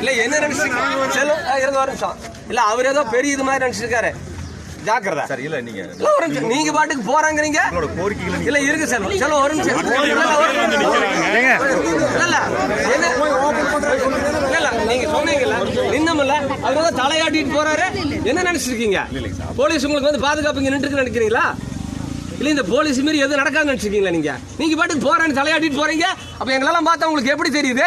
இல்ல என்ன நினைச்சிருக்கீங்க செல்வ ஆ, இருங்க ஒரு நிமிஷம். இல்ல அவர் ஏதோ பெரிய இது மாதிரி நினைச்சிருக்காரு. ஜாக்கிரதை. சார் இல்ல நீங்க இல்ல ஒரு நிமிஷம். நீங்க பாட்டுக்கு போறாங்கிறீங்க? உங்களோட கோரிக்கைகளை இல்ல இருக்கு செல்வம் செல்வம் ஒரு நிமிஷம். இல்ல, இல்ல. இல்ல, நீங்க சொன்னீங்கல்ல. நின்னமில்ல. அவர் வந்து தலையாட்டிட்டு போறாரு. என்ன நினைச்சிருக்கீங்க? போலீஸ் உங்களுக்கு வந்து பாதுகாப்பு இங்க நின்று நினைக்கிறீங்களா? இல்ல இந்த போலீஸ் மாரி எதுவும் நடக்காதுன்னு நினைச்சிருக்கீங்களா நீங்க? நீங்க பாட்டுக்கு போறேன்னு தலையாட்டிட்டு போறீங்க. அப்ப எங்களெல்லாம் பார்த்தா உங்களுக்கு எப்படி தெரியுது?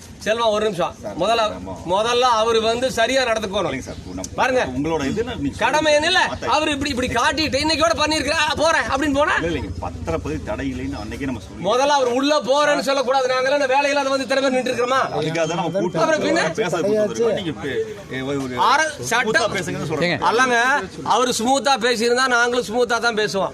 செல்வம் ஒரு நிமிஷம். முதல்ல முதல்ல அவர் வந்து சரியா நடந்துக்கணும். பாருங்க. உங்களோட இது கடமை என்ன இல்ல? அவர் இப்படி இப்படி காட்டிட்டு இன்னைக்கோட பண்ணிருக்கிறா போறேன் அப்படின்னு போனா? இல்ல இல்லைங்க பத்திரப்பதிவு தடை இல்லைன்னு அன்னைக்கே நம்ம சொல்லி முதல்ல அவர் உள்ள போறேன்னு சொல்லக்கூடாது. நாங்க எல்லாம் வேலையில அதை வந்து திறமை நின்று இருக்கிறோமா சட்டம் அல்லங்க அவர் ஸ்மூத்தா பேசியிருந்தா நாங்களும் ஸ்மூத்தா தான் பேசுவோம்.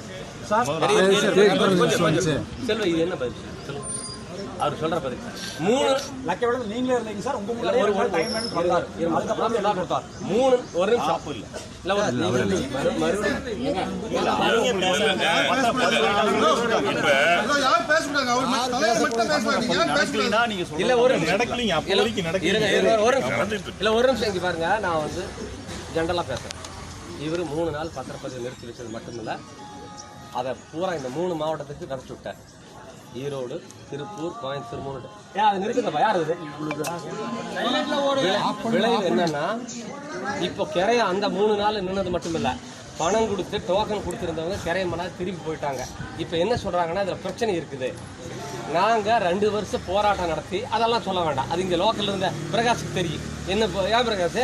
அண்ணலையும் சொல்லல பண்ணிக்கிறோம் செல்வ இது என்ன பதில்? சொல்லுங்க. அவர் சொல்ற பதில். மூணு லக்க விட நீங்களே இருந்தீங்க சார். உங்க முன்னாடி ஒரு டைம் இரு- அதுக்கப்புறம் எல்லாம் கொடுத்தார். மூணு ஒரு நிமிஷம். இல்ல. இல்ல ஒரு. இல்ல ஒரு நிமிஷம். இங்க பாருங்க. நான் வந்து ஜென்ரலா பேசுறேன். இவர் மூணு நாள் பத்திரப்பதிவு நிறுத்தி வச்சது மட்டுமில்ல. அதை பூரா இந்த மூணு மாவட்டத்துக்கு நடத்தி விட்டார் ஈரோடு திருப்பூர் கோயம்புத்தூர் மூணு ஏன் யார் விளைவு என்னன்னா இப்போ கிரைய அந்த மூணு நாள் நின்னது மட்டும் இல்லை பணம் கொடுத்து டோக்கன் கொடுத்துருந்தவங்க கிரைய மணா திரும்பி போயிட்டாங்க. இப்போ என்ன சொல்கிறாங்கன்னா இதில் பிரச்சனை இருக்குது. நாங்கள் ரெண்டு வருஷம் போராட்டம் நடத்தி அதெல்லாம் சொல்ல வேண்டாம். அது இங்கே லோக்கல்ல இருந்த பிரகாஷுக்கு தெரியும். என்ன ஏன் பிரகாஷ்?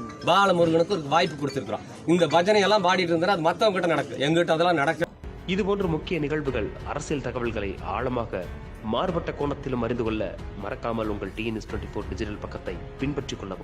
பாலமுருகனுக்கு ஒரு வாய்ப்பு கொடுத்துருக்குறோம். இந்த பஜனை எல்லாம் பாடிட்டு இருந்தா அது மத்தவங்க கிட்ட நடக்கு. எங்கிட்ட அதெல்லாம் நடக்க இதுபோன்ற முக்கிய நிகழ்வுகள் அரசியல் தகவல்களை ஆழமாக மாறுபட்ட கோணத்திலும் அறிந்து கொள்ள மறக்காமல் உங்கள் டிஎன்எஸ் டுவெண்ட்டி ஃபோர் டிஜிட்டல் பக்கத்தை பின்பற்றிக் கொள்ளவும்.